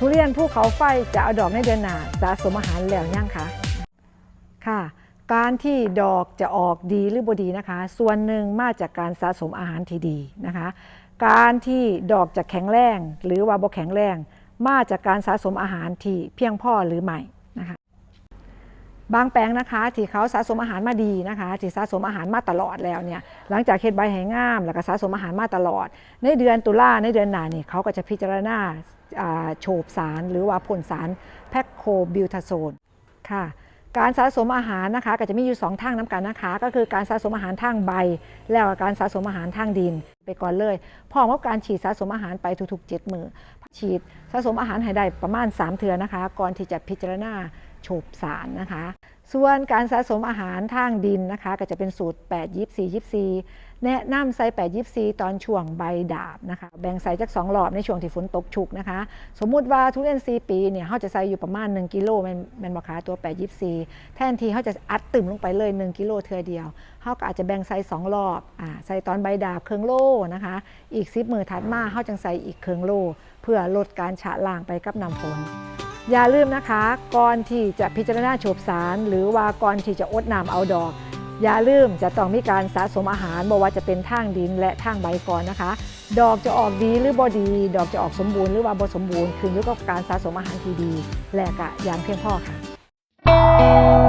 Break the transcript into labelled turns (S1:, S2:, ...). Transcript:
S1: ทุเรียนภูเขาไฟจะเอาดอกในเดือนหน้าสะสมอาหารแล้วยังคะค่ะ การที่ดอกจะออกดีหรือบ่ดีนะคะ ส่วนหนึ่งมาจากการสะสมอาหารที่ดีนะคะ การที่ดอกจะแข็งแรงหรือว่าบ่แข็งแรง มาจากการสะสมอาหารที่เพียงพอหรือไม่ บางแปลงนะคะ ที่เขาสะสมอาหารมาดีนะคะที่สะสมอาหารมาตลอดแล้วเนี่ยหลังจากเฮ็ดใบแหงงาม แล้วก็สะสมอาหารมาตลอด ในเดือนตุลาในเดือนหนาเนี่ยเขาก็จะพิจารณาอ่าโฉบสาร หรือว่าผลสารแพคโคบิวทาโซนค่ะ การสะสมอาหารนะคะ ก็จะมีอยู่สองทางน้ำกันนะคะ ก็คือการสะสมอาหารทางใบ แล้วก็การสะสมอาหารทางดิน ไปก่อนเลยพร้อมกับการฉีดสะสมอาหารไปทุกๆ7มือฉีดสะสมอาหารให้ได้ประมาณ 3 เทือนนะคะ ก่อนที่จะพิจารณาโฉบสารนะคะ ส่วนการสะสมอาหารทางดินนะคะ ก็จะเป็นสูตร 8 24 24 แนะนำใส่8 24 ตอนช่วงใบดาบนะคะ แบ่งใส่จาก2รอบในช่วงที่ฝนตกชุกนะคะ สมมุติว่าทุเรียน4ปีเนี่ยเขาจะใส่อยู่ประมาณ 1 กิโลแมนมนบอคาตัว 8 24 แทนที่เขาจะอัดตึมลงไปเลย 1 กิโลเทือเดียวเขาก็อาจจะแบ่งใส่2รอบอ่าใส่ตอนใบดาบเครื่องโลนะคะ อีก10มือถัดมาเขาจังใส่อีกเครื่องโล่เพื่อลดการฉะล้างไปกับน้ำฝน อย่าลืมนะคะ ก่อนที่จะพิจารณาโฉบสาร หรือว่าก่อนที่จะอดน้ำเอาดอก อย่าลืมจะต้องมีการสะสมอาหารบ่ว่าจะเป็นทางดินและทางใบก่อนนะคะ ดอกจะออกดีหรือบ่ดี ดอกจะออกสมบูรณ์หรือว่าบ่สมบูรณ์ขึ้นอยู่กับการสะสมอาหารที่ดี และกะอย่างเพียงพอค่ะ